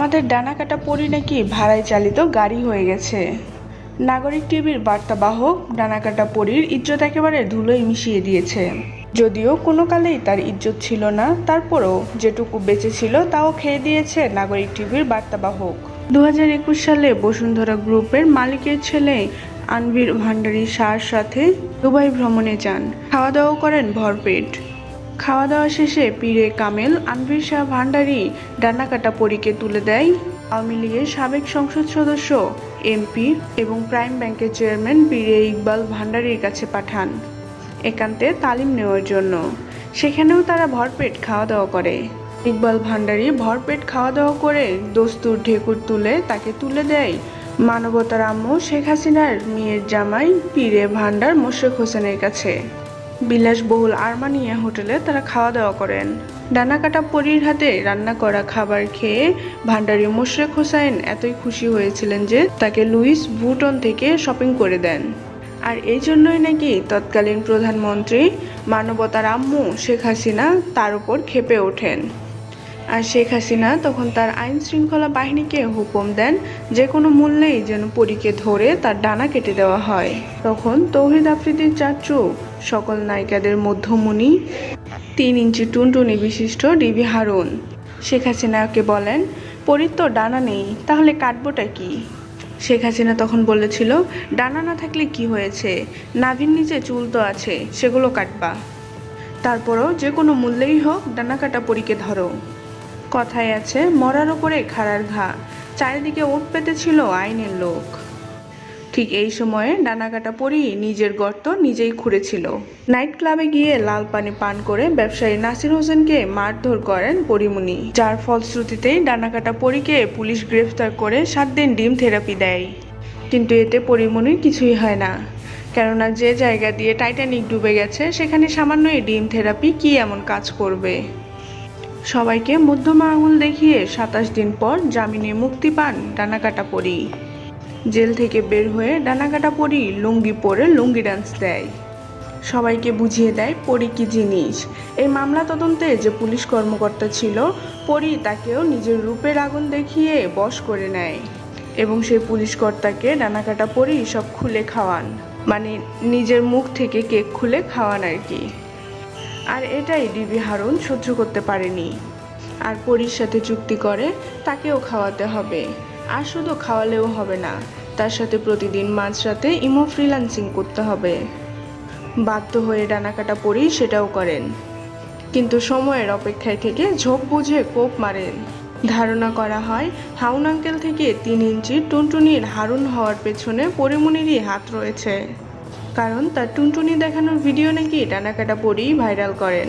আমাদের ডানাকাটা পরি নাকি ভাড়ায় চালিত গাড়ি হয়ে গেছে। নাগরিক টিভির বার্তাবাহক ডানাকাটা পরীর ইজ্জত একেবারে ধুলোয় মিশিয়ে দিয়েছে। যদিও কোনো কালেই তার ইজ্জত ছিল না, তারপরও যেটুকু বেঁচে ছিল তাও খেয়ে দিয়েছে নাগরিক টিভির বার্তাবাহক। দু হাজার একুশ সালে বসুন্ধরা গ্রুপের মালিকের ছেলে আনভির ভান্ডারী শাহর সাথে দুবাই ভ্রমণে যান। খাওয়া দাওয়া করেন ভরপেট। খাওয়া দাওয়া শেষে পীরে কামেল আনভির শাহ ভান্ডারী ডান্নাকাটা পরীকে তুলে দেয় আওয়ামী লীগের সাবেক সংসদ সদস্য, এমপি এবং প্রাইম ব্যাংকের চেয়ারম্যান পীরে ইকবাল ভান্ডারীর কাছে পাঠান একান্তে তালিম নেওয়ার জন্য। সেখানেও তারা ভরপেট খাওয়া দাওয়া করে। ইকবাল ভান্ডারী ভরপেট খাওয়া দাওয়া করে দস্তুর ঢেকুর তুলে তাকে তুলে দেয় মানবতার আম্মু শেখ হাসিনার মেয়ের জামাই পীরে ভান্ডার মোশেক হোসেনের কাছে। বিলাসবহুল আরমানিয়া হোটেলে তারা খাওয়া দাওয়া করেন। ডানা কাটা পরীর হাতে রান্না করা খাবার খেয়ে ভান্ডারি মোশরেক হোসাইন এতই খুশি হয়েছিলেন যে তাকে লুইস ভুটন থেকে শপিং করে দেন। আর এই জন্যই নাকি তৎকালীন প্রধানমন্ত্রী মানবতার আম্মু শেখ হাসিনা তার উপর খেপে ওঠেন। আর শেখ হাসিনা তখন তার আইন শৃঙ্খলা বাহিনীকে হুকুম দেন যে কোনো মূল্যেই যেন পরীকে ধরে তার ডানা কেটে দেওয়া হয়। তখন তৌহিদ আফ্রিদির চাচু, সকল নায়িকাদের মধ্যমণি, তিন ইঞ্চি টুনটুনি বিশিষ্ট ডিবি হারুন। শেখ হাসিনাকে বলেন, পরীর তো ডানা নেই, তাহলে কাটবোটা কি? শেখ হাসিনা তখন বলেছিল, ডানা না থাকলে কি হয়েছে? নাভির নিচে চুল তো আছে, সেগুলো কাটবা। তারপরও যে কোনো মূল্যেই হোক, ডানা কাটা পরীকে ধরো। কথায় আছে, মরার ওপরে খাড়ার ঘা। চারিদিকে ওট পেতেছিল আইনের লোক। ঠিক এই সময়ে ডানাকাটা পরি নিজের গর্ত নিজেই খুঁড়েছিল। নাইট ক্লাবে গিয়ে লাল পানি পান করে ব্যবসায়ী নাসির হোসেনকে মারধর করেন পরিমণি যার ফলশ্রুতিতেই ডানাকাটা পরীকে পুলিশ গ্রেফতার করে সাত দিন ডিম থেরাপি দেয়। কিন্তু এতে পরিমণির কিছুই হয় না, কেননা যে জায়গা দিয়ে টাইটানিক ডুবে গেছে, সেখানে সামান্য এই ডিম থেরাপি কি এমন কাজ করবে? সবাইকে মধ্যমা আঙুল দেখিয়ে সাতাশ দিন পর জামিনে মুক্তি পান ডানাকাটা পরি। জেল থেকে বের হয়ে ডানাকাটা পরি লুঙ্গি পরে লুঙ্গি ডান্স দেয়। সবাইকে বুঝিয়ে দেয় পরি কি জিনিস। এই মামলা তদন্তে যে পুলিশ কর্মকর্তা ছিল, পরি তাকেও নিজের রূপের আগুন দেখিয়ে বশ করে নেয় এবং সেই পুলিশ কর্তাকে ডানাকাটা পরি সব খুলে খাওয়ান। মানে নিজের মুখ থেকে কেক খুলে খাওয়ান আর কি। আর এটাই ডিবি হারুন সহ্য করতে পারেনি। আর পরীর সাথে চুক্তি করে তাকেও খাওয়াতে হবে। আর শুধু খাওয়ালেও হবে না, তার সাথে প্রতিদিন মাঝরাতে ইমো ফ্রিল্যান্সিং করতে হবে। বাধ্য হয়ে ডানাকাটা পরেই সেটাও করেন। কিন্তু সময়ের অপেক্ষায় থেকে ঝোঁক বুঝে কোপ মারেন। ধারণা করা হয়, হাউন আঙ্কেল থেকে তিন ইঞ্চি টুনটুনির হারুন হওয়ার পেছনে পরিমণিরই হাত রয়েছে। কারণ তার টুনটুনি দেখানোর ভিডিও নাকি টানাকাটা পরেই ভাইরাল করেন।